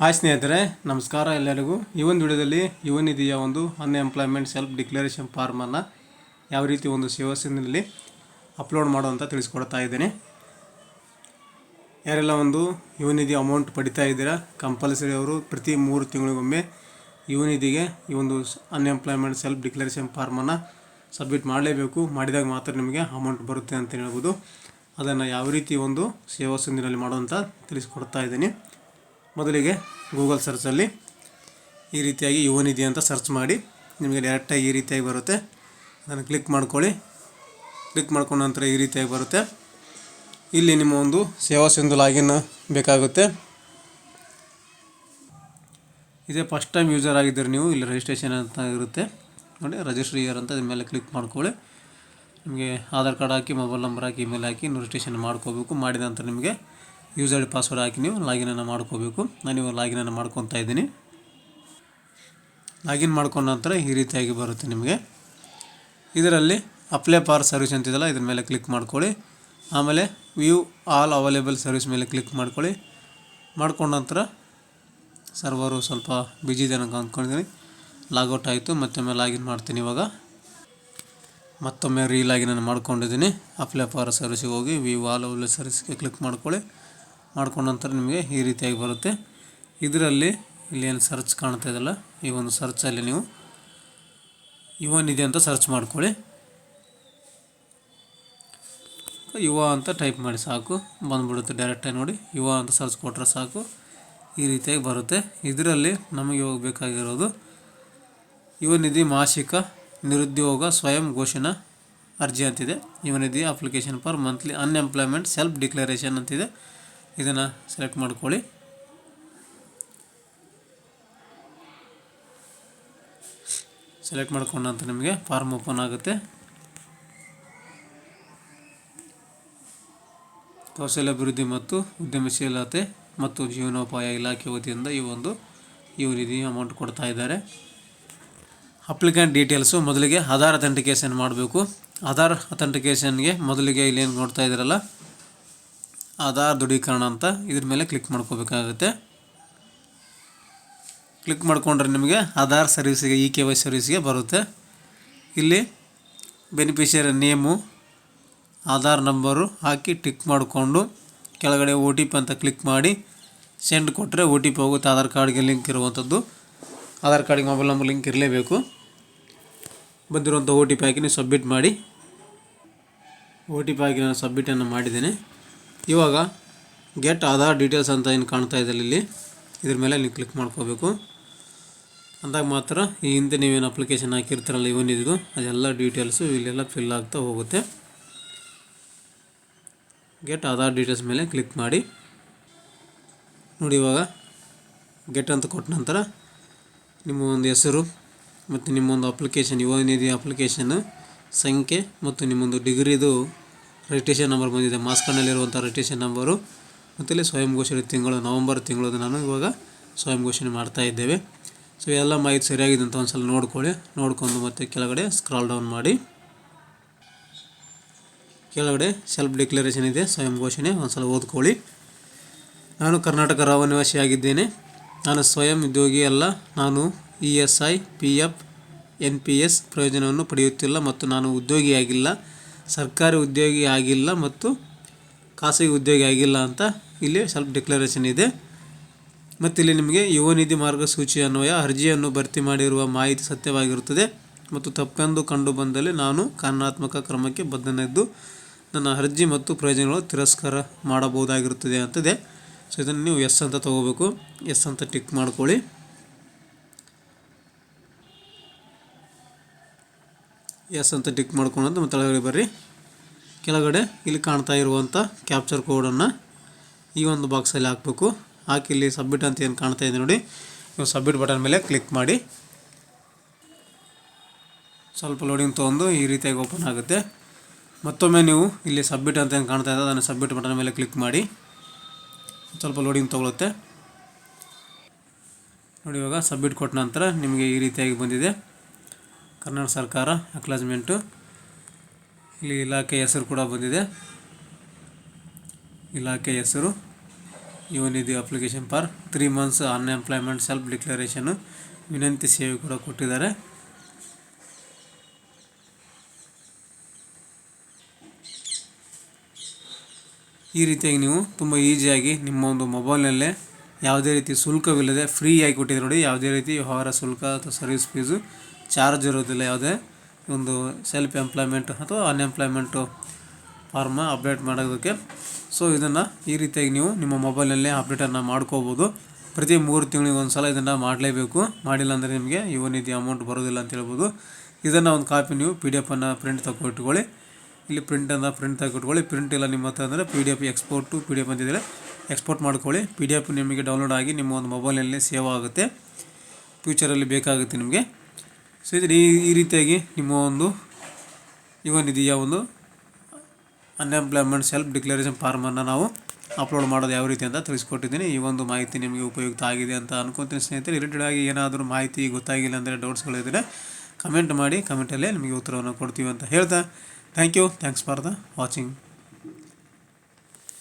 Hi ಸ್ನೇಹಿತರೆ, ನಮಸ್ಕಾರ ಎಲ್ಲರಿಗೂ. ಈ ಒಂದು ವಿಡಿಯೋದಲ್ಲಿ ಯುವ ನಿಧಿಯ ಒಂದು ಅನ್ಎಂಪ್ಲಾಯ್ಮೆಂಟ್ ಸೆಲ್ಫ್ ಡಿಕ್ಲರೇಷನ್ ಫಾರ್ಮನ್ನು ಯಾವ ರೀತಿ ಒಂದು ಸೇವಾ ಸಿಂಧನಲ್ಲಿ ಅಪ್ಲೋಡ್ ಮಾಡೋ ಅಂತ ತಿಳಿಸ್ಕೊಡ್ತಾ ಇದ್ದೀನಿ. ಯಾರೆಲ್ಲ ಒಂದು ಯುವ ನಿಧಿ ಅಮೌಂಟ್ ಪಡಿತಾ ಇದ್ದೀರಾ ಕಂಪಲ್ಸರಿ ಅವರು ಪ್ರತಿ ಮೂರು ತಿಂಗಳಿಗೊಮ್ಮೆ ಯುವ ನಿಧಿಗೆ ಈ ಒಂದು ಅನ್ಎಂಪ್ಲಾಯ್ಮೆಂಟ್ ಸೆಲ್ಫ್ ಡಿಕ್ಲರೇಷನ್ ಫಾರ್ಮನ್ನು ಸಬ್ಮಿಟ್ ಮಾಡಲೇಬೇಕು. ಮಾಡಿದಾಗ ಮಾತ್ರ ನಿಮಗೆ ಅಮೌಂಟ್ ಬರುತ್ತೆ ಅಂತ ಹೇಳ್ಬೋದು. ಅದನ್ನು ಯಾವ ರೀತಿ ಒಂದು ಸೇವಾ ಸಿಂಧಿನಲ್ಲಿ ಮಾಡುವಂಥ ತಿಳಿಸ್ಕೊಡ್ತಾ ಇದ್ದೀನಿ. ಮೊದಲಿಗೆ ಗೂಗಲ್ ಸರ್ಚಲ್ಲಿ ಈ ರೀತಿಯಾಗಿ ಯುವ ನಿಧಿ ಅಂತ ಸರ್ಚ್ ಮಾಡಿ. ನಿಮಗೆ ಡೈರೆಕ್ಟಾಗಿ ಈ ರೀತಿಯಾಗಿ ಬರುತ್ತೆ. ಅದನ್ನು ಕ್ಲಿಕ್ ಮಾಡ್ಕೊಳ್ಳಿ. ಕ್ಲಿಕ್ ಮಾಡ್ಕೊಂಡ ನಂತರ ಈ ರೀತಿಯಾಗಿ ಬರುತ್ತೆ. ಇಲ್ಲಿ ನಿಮ್ಮ ಒಂದು ಸೇವಾ ಸಿಂಧು ಲಾಗಿನ್ ಬೇಕಾಗುತ್ತೆ. ಇದೇ ಫಸ್ಟ್ ಟೈಮ್ ಯೂಸರ್ ಆಗಿದ್ದರೆ ನೀವು ಇಲ್ಲಿ ರಿಜಿಸ್ಟ್ರೇಷನ್ ಅಂತ ಇರುತ್ತೆ. ನೋಡಿ ರಿಜಿಸ್ಟ್ರಿಯರ್ ಅಂತ ಇದ್ರ ಮೇಲೆ ಕ್ಲಿಕ್ ಮಾಡ್ಕೊಳ್ಳಿ. ನಿಮಗೆ ಆಧಾರ್ ಕಾರ್ಡ್ ಹಾಕಿ ಮೊಬೈಲ್ ನಂಬರ್ ಹಾಕಿ ಇಮೇಲ್ ಹಾಕಿ ರಿಜಿಸ್ಟ್ರೇಷನ್ ಮಾಡ್ಕೋಬೇಕು. ಮಾಡಿದ ನಂತರ ನಿಮಗೆ ಯೂಸ್ ಐ ಪಾಸ್ವರ್ಡ್ ಹಾಕಿ ನೀವು ಲಾಗಿನನ್ನು ಮಾಡ್ಕೋಬೇಕು. ನಾನು ಇವಾಗ ಲಾಗಿನನ್ನು ಮಾಡ್ಕೊತಾ ಇದ್ದೀನಿ. ಲಾಗಿನ್ ಮಾಡ್ಕೊಂಡ ನಂತರ ಈ ರೀತಿಯಾಗಿ ಬರುತ್ತೆ ನಿಮಗೆ. ಇದರಲ್ಲಿ ಅಪ್ಲೈ ಫಾರ್ ಸರ್ವಿಸ್ ಅಂತಿದೆಯಲ್ಲ ಇದ್ರ ಮೇಲೆ ಕ್ಲಿಕ್ ಮಾಡ್ಕೊಳ್ಳಿ. ಆಮೇಲೆ ವ್ಯೂ ಆಲ್ ಅವೈಲೇಬಲ್ ಸರ್ವಿಸ್ ಮೇಲೆ ಕ್ಲಿಕ್ ಮಾಡ್ಕೊಳ್ಳಿ. ಮಾಡ್ಕೊಂಡ ನಂತರ ಸರ್ವರು ಸ್ವಲ್ಪ ಬಿಜಿ ಇದೆ ಅಂತ ಅಂದ್ಕೊಂಡಿದ್ದೀನಿ. ಲಾಗೌಟ್ ಆಯಿತು ಮತ್ತೊಮ್ಮೆ ಲಾಗಿನ್ ಮಾಡ್ತೀನಿ ಇವಾಗ. ಮತ್ತೊಮ್ಮೆ ರೀಲಾಗಿ ನಾನು ಮಾಡ್ಕೊಂಡಿದ್ದೀನಿ. ಅಪ್ಲೈ ಫಾರ್ ಸರ್ವಿಸಿಗೆ ಹೋಗಿ ವಿ ವಾಲ್ ಓಲ್ ಸರ್ವಿಸ್ಗೆ ಕ್ಲಿಕ್ ಮಾಡ್ಕೊಳ್ಳಿ. ಮಾಡ್ಕೊಂಡ ನಂತರ ನಿಮಗೆ ಈ ರೀತಿಯಾಗಿ ಬರುತ್ತೆ. ಇದರಲ್ಲಿ ಇಲ್ಲಿ ಏನು ಸರ್ಚ್ ಕಾಣ್ತಾ ಇದಲ್ಲ ಈ ಒಂದು ಸರ್ಚಲ್ಲಿ ನೀವು ಇವನ್ ಇದೆ ಅಂತ ಸರ್ಚ್ ಮಾಡ್ಕೊಳ್ಳಿ. ಯುವ ಅಂತ ಟೈಪ್ ಮಾಡಿ ಸಾಕು. ಬಂದುಬಿಡುತ್ತೆ ಡೈರೆಕ್ಟಾಗಿ ನೋಡಿ. ಯುವ ಅಂತ ಸರ್ಚ್ ಕೊಟ್ಟರೆ ಸಾಕು. ಈ ರೀತಿಯಾಗಿ ಬರುತ್ತೆ. ಇದರಲ್ಲಿ ನಮಗೆ ಹೋಗಬೇಕಾಗಿರೋದು ಬೇಕಾಗಿರೋದು ಯುವ ನಿಧಿ ಮಾಸಿಕ ನಿರುದ್ಯೋಗ ಸ್ವಯಂ ಘೋಷಣಾ ಅರ್ಜಿ ಅಂತಿದೆ. Yuva Nidhi application for monthly unemployment self declaration ಅಂತಿದೆ. ಇದನ್ನು ಸೆಲೆಕ್ಟ್ ಮಾಡ್ಕೊಳ್ಳಿ. ಸೆಲೆಕ್ಟ್ ಮಾಡ್ಕೊಂಡಂತ ನಿಮಗೆ ಫಾರ್ಮ್ ಓಪನ್ ಆಗುತ್ತೆ. ಕೌಶಲ್ಯಾಭಿವೃದ್ಧಿ ಮತ್ತು ಉದ್ಯಮಶೀಲತೆ ಮತ್ತು ಜೀವನೋಪಾಯ ಇಲಾಖೆ ವತಿಯಿಂದ ಈ ಒಂದು ನಿಧಿ ಅಮೌಂಟ್ ಕೊಡ್ತಾ ಇದ್ದಾರೆ. ಅಪ್ಲಿಕೆಂಟ್ ಡೀಟೇಲ್ಸು ಮೊದಲಿಗೆ ಆಧಾರ್ ಅಥೆಂಟಿಕೇಷನ್ ಮಾಡಬೇಕು. ಆಧಾರ್ ಅಥೆಂಟಿಕೇಷನ್ಗೆ ಮೊದಲಿಗೆ ಇಲ್ಲೇನು ನೋಡ್ತಾ ಇದ್ದೀರಲ್ಲ? ಆಧಾರ್ ದೃಢೀಕರಣ ಅಂತ ಇದ್ರ ಮೇಲೆ ಕ್ಲಿಕ್ ಮಾಡ್ಕೋಬೇಕಾಗುತ್ತೆ. ಕ್ಲಿಕ್ ಮಾಡಿಕೊಂಡ್ರೆ ನಿಮಗೆ ಆಧಾರ್ ಸರ್ವಿಸಿಗೆ ಇ ಕೆ ವೈ ಸರ್ವಿಸ್ಗೆ ಬರುತ್ತೆ. ಇಲ್ಲಿ ಬೆನಿಫಿಷಿಯರಿ ನೇಮು, ಆಧಾರ್ ನಂಬರು ಹಾಕಿ ಟಿಕ್ ಮಾಡಿಕೊಂಡು ಕೆಳಗಡೆ ಒ ಅಂತ ಕ್ಲಿಕ್ ಮಾಡಿ ಸೆಂಡ್ ಕೊಟ್ಟರೆ ಒ ಟಿ ಪಿ ಹೋಗುತ್ತೆ, ಆಧಾರ್ ಕಾರ್ಡ್ಗೆ ಲಿಂಕ್ ಇರುವಂಥದ್ದು. ಆಧಾರ್ ಕಾರ್ಡಿಗೆ ಮೊಬೈಲ್ ನಂಬರ್ ಲಿಂಕ್ ಇರಲೇಬೇಕು. ಬಂದಿರುವಂಥ ಓ ಟಿ ಪಿ ಹಾಕಿ ನೀವು ಸಬ್ಮಿಟ್ ಮಾಡಿ. ಓ ಟಿ ಪಿ ಹಾಕಿ ನಾನು ಸಬ್ಮಿಟನ್ನು ಮಾಡಿದ್ದೇನೆ. ಇವಾಗ ಗೆಟ್ ಆಧಾರ್ ಡೀಟೇಲ್ಸ್ ಅಂತ ಏನು ಕಾಣ್ತಾ ಇದೆ ಇಲ್ಲಿ ಇದ್ರ ಮೇಲೆ ನೀವು ಕ್ಲಿಕ್ ಮಾಡ್ಕೋಬೇಕು. ಅಂದಾಗ ಮಾತ್ರ ಈ ಹಿಂದೆ ನೀವೇನು ಅಪ್ಲಿಕೇಶನ್ ಹಾಕಿರ್ತಾರಲ್ಲ ಇವನ್ ಇದು ಅದೆಲ್ಲ ಡೀಟೇಲ್ಸು ಇಲ್ಲೆಲ್ಲ ಫಿಲ್ ಆಗ್ತಾ ಹೋಗುತ್ತೆ. ಗೆಟ್ ಆಧಾರ್ ಡೀಟೇಲ್ಸ್ ಮೇಲೆ ಕ್ಲಿಕ್ ಮಾಡಿ. ನೋಡಿ ಇವಾಗ ಗೆಟ್ ಅಂತ ಕೊಟ್ಟ ನಂತರ ನಿಮ್ಮ ಒಂದು ಹೆಸರು ಮತ್ತು ನಿಮ್ಮೊಂದು ಅಪ್ಲಿಕೇಶನ್ ಯುವ ನಿಧಿ ಅಪ್ಲಿಕೇಶನ್ ಸಂಖ್ಯೆ ಮತ್ತು ನಿಮ್ಮೊಂದು ಡಿಗ್ರಿದು ರಿಜಿಸ್ಟ್ರೇಷನ್ ನಂಬರ್ ಬಂದಿದೆ. ಮಾಸ್ಕಣ್ಣಲ್ಲಿರುವಂಥ ರಿಜಿಸ್ಟ್ರೇಷನ್ ನಂಬರು ಮತ್ತು ಇಲ್ಲಿ ಸ್ವಯಂ ಘೋಷಣೆ ತಿಂಗಳು, ನವಂಬರ್ ತಿಂಗಳದು ನಾನು ಇವಾಗ ಸ್ವಯಂ ಘೋಷಣೆ ಮಾಡ್ತಾ ಇದ್ದೇವೆ. ಸೊ ಎಲ್ಲ ಮಾಹಿತಿ ಸರಿಯಾಗಿದೆ ಅಂತ ಒಂದು ಸಲ ನೋಡ್ಕೊಳ್ಳಿ. ನೋಡ್ಕೊಂಡು ಮತ್ತೆ ಕೆಳಗಡೆ ಸ್ಕ್ರಾಲ್ ಡೌನ್ ಮಾಡಿ. ಕೆಳಗಡೆ ಸೆಲ್ಫ್ ಡಿಕ್ಲರೇಷನ್ ಇದೆ, ಸ್ವಯಂ ಘೋಷಣೆ ಒಂದು ಸಲ ಓದ್ಕೊಳ್ಳಿ. ನಾನು ಕರ್ನಾಟಕ ರಾವ ನಿವಾಸಿಯಾಗಿದ್ದೇನೆ ನಾನು ಸ್ವಯಂ ಉದ್ಯೋಗಿ ಅಲ್ಲ, ನಾನು E S I, P F, N P S ಪ್ರಯೋಜನವನ್ನು ಪಡೆಯುತ್ತಿಲ್ಲ ಮತ್ತು ನಾನು ಉದ್ಯೋಗಿಯಾಗಿಲ್ಲ ಸರ್ಕಾರಿ ಉದ್ಯೋಗಿ ಆಗಿಲ್ಲ ಮತ್ತು ಖಾಸಗಿ ಉದ್ಯೋಗಿ ಆಗಿಲ್ಲ ಅಂತ ಇಲ್ಲಿ ಸ್ವಲ್ಪ ಡಿಕ್ಲರೇಷನ್ ಇದೆ. ಮತ್ತು ಇಲ್ಲಿ ನಿಮಗೆ ಯುವ ನಿಧಿ ಮಾರ್ಗಸೂಚಿ ಅನ್ವಯ, ಅರ್ಜಿಯನ್ನು ಭರ್ತಿ ಮಾಡಿರುವ ಮಾಹಿತಿ ಸತ್ಯವಾಗಿರುತ್ತದೆ ಮತ್ತು ತಪ್ಪೆಂದು ಕಂಡು ಬಂದಲ್ಲಿ ನಾನು ಕಾನೂನಾತ್ಮಕ ಕ್ರಮಕ್ಕೆ ಬದ್ಧನೆದ್ದು ನನ್ನ ಅರ್ಜಿ ಮತ್ತು ಪ್ರಯೋಜನಗಳು ತಿರಸ್ಕಾರ ಮಾಡಬಹುದಾಗಿರುತ್ತದೆ ಅಂತಿದೆ. ಸೊ ಇದನ್ನು ನೀವು ಎಸ್ ಅಂತ ತಗೋಬೇಕು. ಎಸ್ ಅಂತ ಟಿಕ್ ಮಾಡ್ಕೊಳ್ಳಿ. ಎಸ್ ಅಂತ ಟಿಕ್ ಮಾಡ್ಕೊಂಡು ಮತ್ತೆ ಕೆಳಗಡೆ ಬರ್ರಿ. ಕೆಳಗಡೆ ಇಲ್ಲಿ ಕಾಣ್ತಾ ಇರುವಂಥ ಕ್ಯಾಪ್ಚರ್ ಕೋಡನ್ನು ಈ ಒಂದು ಬಾಕ್ಸಲ್ಲಿ ಹಾಕಬೇಕು. ಹಾಕಿ ಇಲ್ಲಿ ಸಬ್ಮಿಟ್ ಅಂತ ಏನು ಕಾಣ್ತಾ ಇದೆ ನೋಡಿ. ನೀವು ಸಬ್ಮಿಟ್ ಬಟನ್ ಮೇಲೆ ಕ್ಲಿಕ್ ಮಾಡಿ. ಸ್ವಲ್ಪ ಲೋಡಿಂಗ್ ತೊಗೊಂಡು ಈ ರೀತಿಯಾಗಿ ಓಪನ್ ಆಗುತ್ತೆ. ಮತ್ತೊಮ್ಮೆ ನೀವು ಇಲ್ಲಿ ಸಬ್ಮಿಟ್ ಅಂತ ಏನು ಕಾಣ್ತಾ ಇದೆ ಅದನ್ನು ಸಬ್ಮಿಟ್ ಬಟನ್ ಮೇಲೆ ಕ್ಲಿಕ್ ಮಾಡಿ. ಸ್ವಲ್ಪ ಲೋಡಿಂಗ್ ತೊಗೊಳುತ್ತೆ. ನೋಡಿ ಇವಾಗ ಸಬ್ಮಿಟ್ ಕೊಟ್ಟ ನಂತರ ನಿಮಗೆ ಈ ರೀತಿಯಾಗಿ ಬಂದಿದೆ. ಕರ್ನಾಟಕ ಸರ್ಕಾರ ಅಕ್ಲಾಜ್ಮೆಂಟು ಇಲ್ಲಿ ಇಲಾಖೆ ಹೆಸರು ಕೂಡ ಬಂದಿದೆ. ಇಲಾಖೆ ಹೆಸರು ಇವನ್ ಇದು application for three months unemployment self ಡಿಕ್ಲರೇಷನ್ನು ವಿನಂತಿ ಸೇವೆ ಕೂಡ ಕೊಟ್ಟಿದ್ದಾರೆ. ಈ ರೀತಿಯಾಗಿ ನೀವು ತುಂಬ ಈಸಿಯಾಗಿ ನಿಮ್ಮ ಒಂದು ಮೊಬೈಲ್ನಲ್ಲೇ ಯಾವುದೇ ರೀತಿ ಶುಲ್ಕವಿಲ್ಲದೆ ಫ್ರೀ ಆಗಿ ಕೊಟ್ಟಿದ್ದಾರೆ ನೋಡಿ, ಯಾವುದೇ ರೀತಿ ವ್ಯವಹಾರ ಶುಲ್ಕ ಅಥವಾ ಸರ್ವಿಸ್ ಫೀಸು ಚಾರ್ಜ್ ಇರೋದಿಲ್ಲ. ಯಾವುದೇ ಒಂದು ಸೆಲ್ಫ್ ಎಂಪ್ಲಾಯ್ಮೆಂಟ್ ಅಥವಾ ಅನ್ಎಂಪ್ಲಾಯ್ಮೆಂಟು ಫಾರ್ಮ ಅಪ್ಡೇಟ್ ಮಾಡೋದಕ್ಕೆ. ಸೊ, ಇದನ್ನು ಈ ರೀತಿಯಾಗಿ ನೀವು ನಿಮ್ಮ ಮೊಬೈಲಲ್ಲೇ ಅಪ್ಡೇಟನ್ನು ಮಾಡ್ಕೋಬೋದು. ಪ್ರತಿ ಮೂರು ತಿಂಗಳಿಗೆ ಒಂದು ಸಲ ಇದನ್ನು ಮಾಡಲೇಬೇಕು. ಮಾಡಿಲ್ಲ ಅಂದರೆ ನಿಮಗೆ ನಿಧಿ ಅಮೌಂಟ್ ಬರೋದಿಲ್ಲ ಅಂತ ಹೇಳ್ಬೋದು. ಇದನ್ನು ಒಂದು ಕಾಪಿ ನೀವು ಪಿ ಡಿ ಎಫನ್ನು ಪ್ರಿಂಟ್ ತಗೊಟ್ಕೊಳ್ಳಿ ಇಲ್ಲಿ ಪ್ರಿಂಟನ್ನು ಪ್ರಿಂಟ್ ತೆಗೆದುಕೊಳ್ಳಿ. ಪ್ರಿಂಟ್ ಇಲ್ಲ ನಿಮ್ಮ ಹತ್ರ ಅಂದರೆ P D F export P D F ಅಂತಿದ್ದರೆ export ಮಾಡ್ಕೊಳ್ಳಿ. ಪಿ ಡಿ ಎಫ್ ನಿಮಗೆ ಡೌನ್ಲೋಡ್ ಆಗಿ ನಿಮ್ಮ ಒಂದು ಮೊಬೈಲಲ್ಲಿ ಸೇವ್ ಆಗುತ್ತೆ. ಫ್ಯೂಚರಲ್ಲಿ ಬೇಕಾಗುತ್ತೆ ನಿಮಗೆ. ಸೊ ಇದು ಈ ಈ ರೀತಿಯಾಗಿ ನಿಮ್ಮ ಒಂದು ಇವನ್ ಇದೆಯಾ ಒಂದು ಅನ್ಎಂಪ್ಲಾಯ್ಮೆಂಟ್ ಸೆಲ್ಫ್ ಡಿಕ್ಲರೇಷನ್ ಫಾರ್ಮನ್ನು ನಾವು ಅಪ್ಲೋಡ್ ಮಾಡೋದು ಯಾವ ರೀತಿ ಅಂತ ತಿಳಿಸ್ಕೊಟ್ಟಿದ್ದೀನಿ. ಈ ಒಂದು ಮಾಹಿತಿ ನಿಮಗೆ ಉಪಯುಕ್ತ ಆಗಿದೆ ಅಂತ ಅನ್ಕೊತೀನಿ ಸ್ನೇಹಿತರೆ. ರಿಲೇಟೆಡ್ ಆಗಿ ಏನಾದರೂ ಮಾಹಿತಿ ಗೊತ್ತಾಗಿಲ್ಲ ಅಂದರೆ ಡೌಟ್ಸ್ಗಳಿದ್ದರೆ ಕಮೆಂಟ್ ಮಾಡಿ ಕಮೆಂಟಲ್ಲೇ ನಿಮಗೆ ಉತ್ತರವನ್ನು ಕೊಡ್ತೀವಿ ಅಂತ ಹೇಳ್ತಾ Thank you. Thanks for the watching.